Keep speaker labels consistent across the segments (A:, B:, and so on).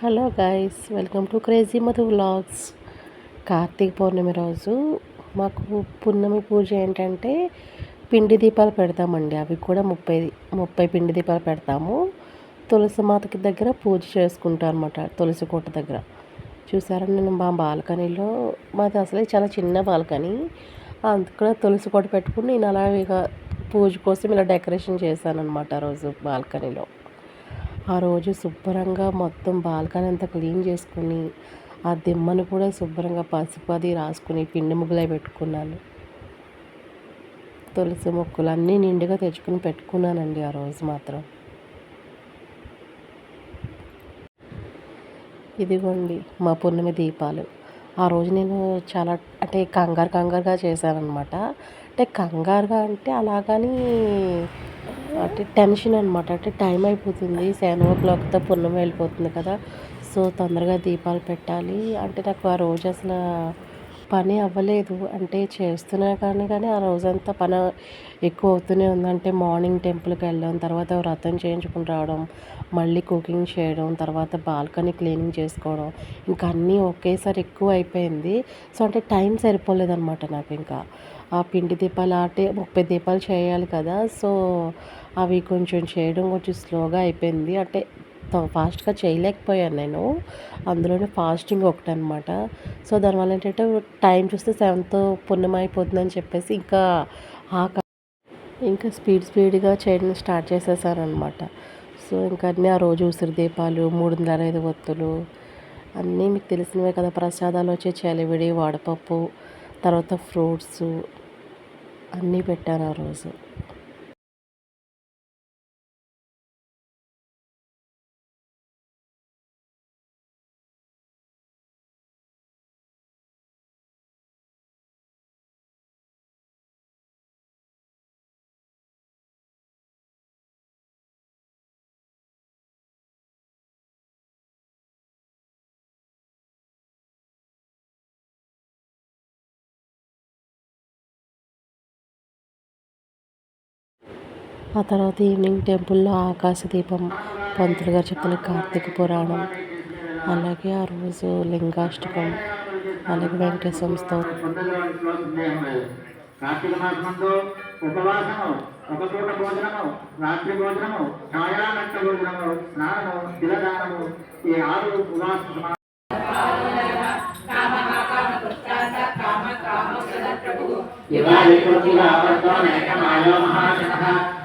A: Hello guys welcome to crazy Madhu vlogs. Karthika Pournami రోజు మాకు పున్నమి పూజ ఏంటంటే పిండి దీపాలు పెడతామండి. అవి కూడా ముప్పై ముప్పై పిండి దీపాలు పెడతాము. తులసి మాతకి దగ్గర పూజ చేసుకుంటాం అనమాట తులసి కోట దగ్గర. చూసారా నేను మా బాల్కనీలో మాది అసలే చాలా చిన్న బాల్కనీ. అందుకు తులసి కోట పెట్టుకుని నేను అలా ఇక పూజ కోసం ఇలా డెకరేషన్ చేశాను అనమాట రోజు బాల్కనీలో. ఆ రోజు శుభ్రంగా మొత్తం బాల్కనీ అంతా క్లీన్ చేసుకుని ఆ దిమ్మను కూడా శుభ్రంగా పసుపు అది రాసుకుని పిండి ముగ్గులై పెట్టుకున్నాను. తులసి మొక్కలు అన్నీ నిండుగా తెచ్చుకుని పెట్టుకున్నానండి ఆ రోజు మాత్రం. ఇదిగోండి మా పున్నమి దీపాలు. ఆ రోజు నేను చాలా అంటే కంగారు కంగారుగా చేశానమాట అంటే కంగారుగా అంటే అలాగని అంటే టెన్షన్ అనమాట అంటే టైం అయిపోతుంది. సెవెన్ ఓ క్లాక్తో పుణ్యం వెళ్ళిపోతుంది కదా. సో తొందరగా దీపాలు పెట్టాలి. అంటే నాకు ఆ రోజు అసలు పని అవ్వలేదు. అంటే చేస్తున్నా కానీ కానీ ఆ రోజంతా పని ఎక్కువ అవుతూనే ఉందంటే మార్నింగ్ టెంపుల్కి వెళ్ళడం తర్వాత వ్రతం చేయించుకుని రావడం మళ్ళీ కుకింగ్ చేయడం తర్వాత బాల్కనీ క్లీనింగ్ చేసుకోవడం ఇంకా అన్నీ ఒకేసారి ఎక్కువ అయిపోయింది. సో అంటే టైం సరిపోలేదన్నమాట నాకు ఇంకా. పిండి దీపాలు ఆటే ముప్పై దీపాలు చేయాలి కదా. సో అవి కొంచెం చేయడం కొంచెం స్లోగా అయిపోయింది. అంటే ఫాస్ట్గా చేయలేకపోయాను నేను. అందులోనే ఫాస్టింగ్ ఒకటి అనమాట సో దానివల్ల ఏంటంటే టైం చూస్తే సెవెన్తో పుణ్యం అయిపోతుందని చెప్పేసి ఇంకా ఆ ఇంకా స్పీడ్ స్పీడ్గా చేయడం స్టార్ట్ చేసేసాను అనమాట సో ఇంకా అన్నీ ఆ రోజు ఉసిరి దీపాలు మూడు వందల ఐదు ఒత్తులు అన్నీ మీకు తెలిసినవే కదా. ప్రసాదాలు వచ్చే చలివిడి వడపప్పు తర్వాత ఫ్రూట్స్ అన్నీ పెట్టాను ఆ రోజు. ఆ తర్వాత ఈవినింగ్ టెంపుల్లో ఆకాశ దీపం పంతులు గారు చెప్పిన కార్తీక పురాణం అలాగే ఆ రోజు లింగాష్టకం అలాగే వెంకటేశ్వర స్తోత్రం కార్తీక ఉపవాసము ఒక పూట భోజనము రాత్రి భోజనము భోజనము స్నానము తిలదానము ఈ ఆరు ఉపవాస ఇవాళ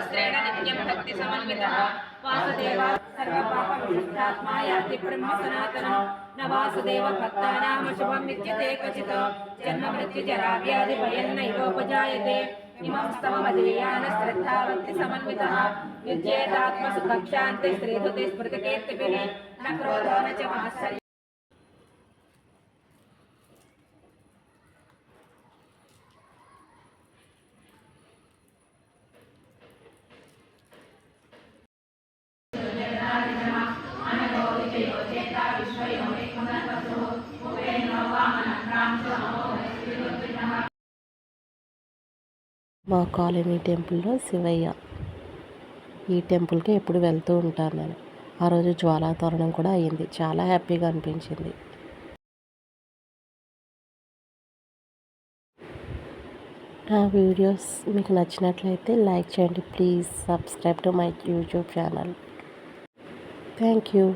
A: వస్త్రేణ నిత్యం భక్తి సమన్విత వాసుదేవ సర్వపాపముష్టాత్మా యాతి బ్రహ్మ సనాతనం న వాసుదేవ భక్తానామ శుభం విద్యతే క్వచిత్ జన్మ మృత్యు కక్షాంతి స్త్రీధుతి స్మృతికీర్తిభిః న క్రోధో న చ మా కాలనీ టెంపుల్లో శివయ్య. ఈ టెంపుల్కి ఎప్పుడు వెళ్తూ ఉంటాను నేను. ఆ రోజు జ్వాలాతోరణం కూడా అయ్యింది. చాలా హ్యాపీగా అనిపించింది. నా వీడియోస్ మీకు నచ్చినట్లయితే లైక్ చేయండి. Please subscribe to my YouTube channel. Thank you.